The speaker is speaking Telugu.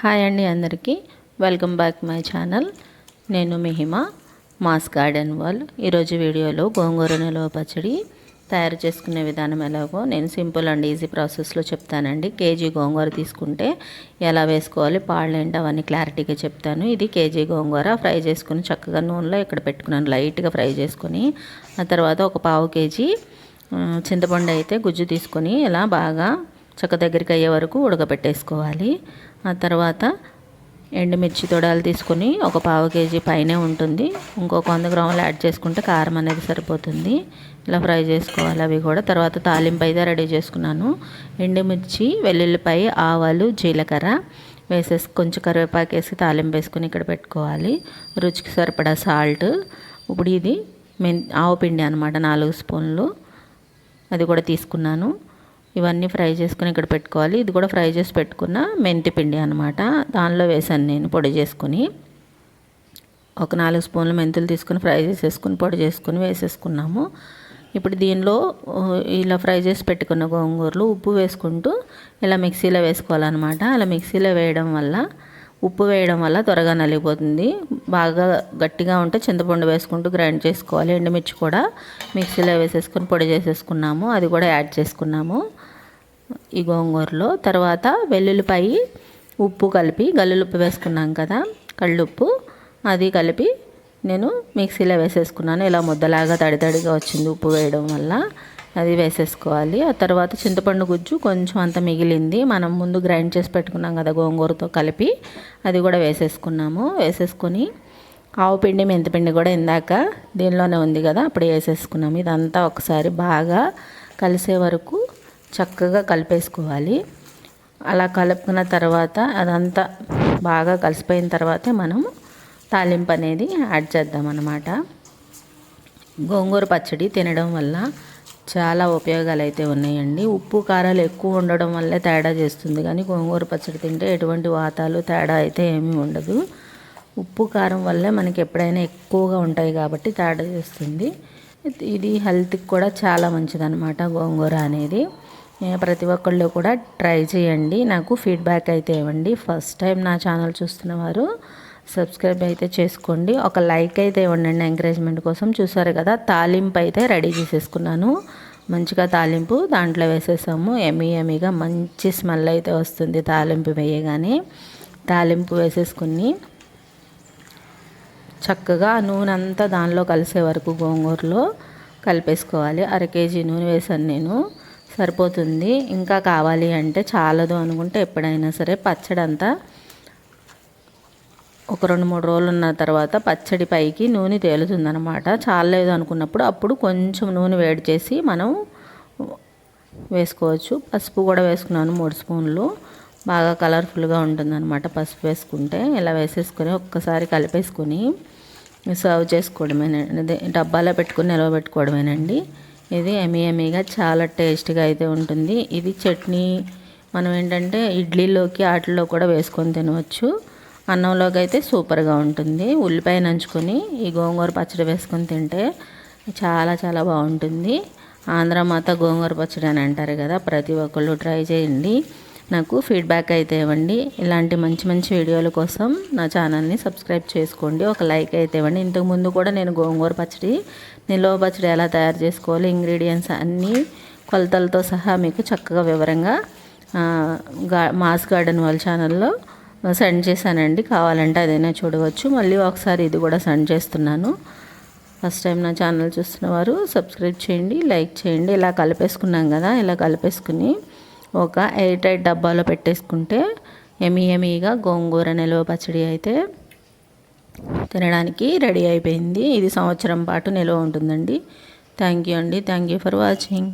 హాయ్ అండి అందరికీ. వెల్కమ్ బ్యాక్ మై ఛానల్ నేను మిహిమ మాస్ గార్డెన్ వాల్ ఈరోజు వీడియోలో గోంగూర నిలువ పచ్చడి తయారు చేసుకునే విధానం ఎలాగో నేను సింపుల్ అండ్ ఈజీ ప్రాసెస్లో చెప్తానండి. కేజీ గోంగూర తీసుకుంటే ఎలా వేసుకోవాలి పాళ్ళేంటి అవన్నీ క్లారిటీగా చెప్తాను. ఇది కేజీ గోంగూర ఫ్రై చేసుకుని చక్కగా నూనెలో ఇక్కడ పెట్టుకున్నాను లైట్గా ఫ్రై చేసుకొని. ఆ తర్వాత ఒక పావు కేజీ చింతపండు అయితే గుజ్జు తీసుకొని ఇలా బాగా చక్క దగ్గరికి అయ్యే వరకు ఉడకబెట్టేసుకోవాలి. ఆ తర్వాత ఎండుమిర్చి తొడాలు తీసుకొని ఒక పావు కేజీ పైనే ఉంటుంది. ఇంకొక వంద గ్రాములు యాడ్ చేసుకుంటే కారం అనేది సరిపోతుంది. ఇలా ఫ్రై చేసుకోవాలి అవి కూడా. తర్వాత తాలింపు అయితే రెడీ చేసుకున్నాను. ఎండుమిర్చి వెల్లుల్లిపాయ ఆవాలు జీలకర్ర వేసేసి కొంచెం కరివేపాకు వేసి తాలింపు వేసుకుని ఇక్కడ పెట్టుకోవాలి. రుచికి సరిపడా సాల్ట్ ఇప్పుడు ఇది మెన్ ఆవు పిండి అనమాట నాలుగు స్పూన్లు. అది కూడా తీసుకున్నాను. ఇవన్నీ ఫ్రై చేసుకుని ఇక్కడ పెట్టుకోవాలి. ఇది కూడా ఫ్రై చేసి పెట్టుకున్న మెంతి పిండి అనమాట దానిలో వేసాను నేను పొడి చేసుకుని. ఒక నాలుగు స్పూన్లు మెంతులు తీసుకుని ఫ్రై చేసేసుకుని పొడి చేసుకుని వేసేసుకున్నాము. ఇప్పుడు దీనిలో ఇలా ఫ్రై చేసి పెట్టుకున్న గోంగూరలు ఉప్పు వేసుకుంటూ ఇలా మిక్సీలో వేసుకోవాలన్నమాట. అలా మిక్సీలో వేయడం వల్ల ఉప్పు వేయడం వల్ల త్వరగా నలిగిపోతుంది. బాగా గట్టిగా ఉంటే చింతపండు వేసుకుంటూ గ్రైండ్ చేసుకోవాలి. ఎండుమిర్చి కూడా మిక్సీలో వేసేసుకొని పొడి చేసేసుకున్నాము. అది కూడా యాడ్ చేసుకున్నాము. ఈ గోంగూరలో. తర్వాత వెల్లుల్లిపాయి ఉప్పు కలిపి గల్లులుప్పు వేసుకున్నాం కదా కళ్ళుప్పు. అది కలిపి నేను మిక్సీలో వేసేసుకున్నాను. ఇలా ముద్దలాగా తడి తడిగా వచ్చింది ఉప్పు వేయడం వల్ల. అది వేసేసుకోవాలి. ఆ తర్వాత చింతపండు గుజ్జు కొంచెం అంత మిగిలింది. మనం ముందు గ్రైండ్ చేసి పెట్టుకున్నాం కదా గోంగూరతో కలిపి. అది కూడా వేసేసుకున్నాము. వేసేసుకొని ఆవు పిండి మెంతిపిండి కూడా ఇందాక దీనిలోనే ఉంది కదా అప్పుడు వేసేసుకున్నాము. ఇదంతా ఒకసారి బాగా కలిసే వరకు చక్కగా కలిపేసుకోవాలి. అలా కలుపుకున్న తర్వాత అదంతా బాగా కలిసిపోయిన తర్వాతే మనం తాలింపు అనేది యాడ్ చేద్దాం అన్నమాట గోంగూర పచ్చడి తినడం వల్ల చాలా ఉపయోగాలు అయితే ఉన్నాయండి. ఉప్పు కారాలు ఎక్కువ ఉండడం వల్లే తేడా చేస్తుంది. కానీ గోంగూర పచ్చడి తింటే ఎటువంటి వాతాలు తేడా అయితే ఏమీ ఉండదు. ఉప్పు కారం వల్లే మనకి ఎప్పుడైనా ఎక్కువగా ఉంటాయి కాబట్టి తేడా చేస్తుంది. ఇది హెల్త్కి కూడా చాలా మంచిదన్నమాట గోంగూర అనేది. ప్రతి ఒక్కళ్ళు కూడా ట్రై చేయండి. నాకు ఫీడ్బ్యాక్ అయితే ఇవ్వండి. ఫస్ట్ టైం నా ఛానల్ చూస్తున్న వారు సబ్స్క్రైబ్ అయితే చేసుకోండి. ఒక లైక్ అయితే ఇవ్వండి ఎంకరేజ్మెంట్ కోసం. చూసారు కదా తాలింపు అయితే రెడీ చేసేసుకున్నాను. మంచిగా తాలింపు దాంట్లో వేసేసాము. ఎమీ ఎమీగా మంచి స్మెల్ అయితే వస్తుంది తాలింపు వేయగానే. తాలింపు వేసేసుకుని చక్కగా నూనె అంతా దానిలో కలిసే వరకు గోంగూరలో కలిపేసుకోవాలి. అర కేజీ నూనె వేసాను నేను. సరిపోతుంది. ఇంకా కావాలి అంటే చాలదు అనుకుంటే ఎప్పుడైనా సరే పచ్చడి అంతా ఒక రెండు మూడు రోజులు ఉన్న తర్వాత పచ్చడి పైకి నూనె తేలుతుందనమాట చాలలేదు అనుకున్నప్పుడు అప్పుడు కొంచెం నూనె వేడి చేసి మనం వేసుకోవచ్చు. పసుపు కూడా వేసుకున్నాను మూడు స్పూన్లు. బాగా కలర్ఫుల్గా ఉంటుందన్నమాట పసుపు వేసుకుంటే. ఇలా వేసేసుకొని ఒక్కసారి కలిపేసుకొని సర్వ్ చేసుకోవడమేనండి. డబ్బాలో పెట్టుకుని నిల్వ పెట్టుకోవడమేనండి. ఇది ఎమీ ఎమీగా చాలా టేస్ట్గా అయితే ఉంటుంది. ఇది చట్నీ మనం ఏంటంటే ఇడ్లీలోకి వాటిల్లో కూడా వేసుకొని తినవచ్చు. అన్నంలోకి అయితే సూపర్గా ఉంటుంది. ఉల్లిపాయ నంచుకొని ఈ గోంగూర పచ్చడి వేసుకొని తింటే చాలా చాలా బాగుంటుంది. ఆంధ్ర మాత గోంగూర పచ్చడి అని అంటారు కదా ప్రతి ఒక్కళ్ళు ట్రై చేయండి. నాకు ఫీడ్బ్యాక్ అయితే ఇవ్వండి. ఇలాంటి మంచి మంచి వీడియోల కోసం నా ఛానల్ని సబ్స్క్రైబ్ చేసుకోండి. ఒక లైక్ అయితే ఇవ్వండి. ఇంతకుముందు కూడా నేను గోంగూర పచ్చడి నిల్వ పచ్చడి ఎలా తయారు చేసుకోవాలి ఇంగ్రీడియంట్స్ అన్నీ కొలతలతో సహా మీకు చక్కగా వివరంగా మాస్ గార్డెన్ వాళ్ళ ఛానల్లో సెండ్ చేశానండి. కావాలంటే అదైనా చూడవచ్చు. మళ్ళీ ఒకసారి ఇది కూడా సెండ్ చేస్తున్నాను. ఫస్ట్ టైం నా ఛానల్ చూస్తున్న వారు సబ్స్క్రైబ్ చేయండి లైక్ చేయండి. ఇలా కలిపేసుకున్నాం కదా ఇలా కలిపేసుకుని ఒక ఎయిర్ టైట్ డబ్బాలో పెట్టేసుకుంటే ఎమీ ఎమీగా గోంగూర నిల్వ పచ్చడి అయితే తినడానికి రెడీ అయిపోయింది. ఇది సంవత్సరం పాటు నిల్వ ఉంటుందండి. థ్యాంక్ యూ అండి. Thank you for watching.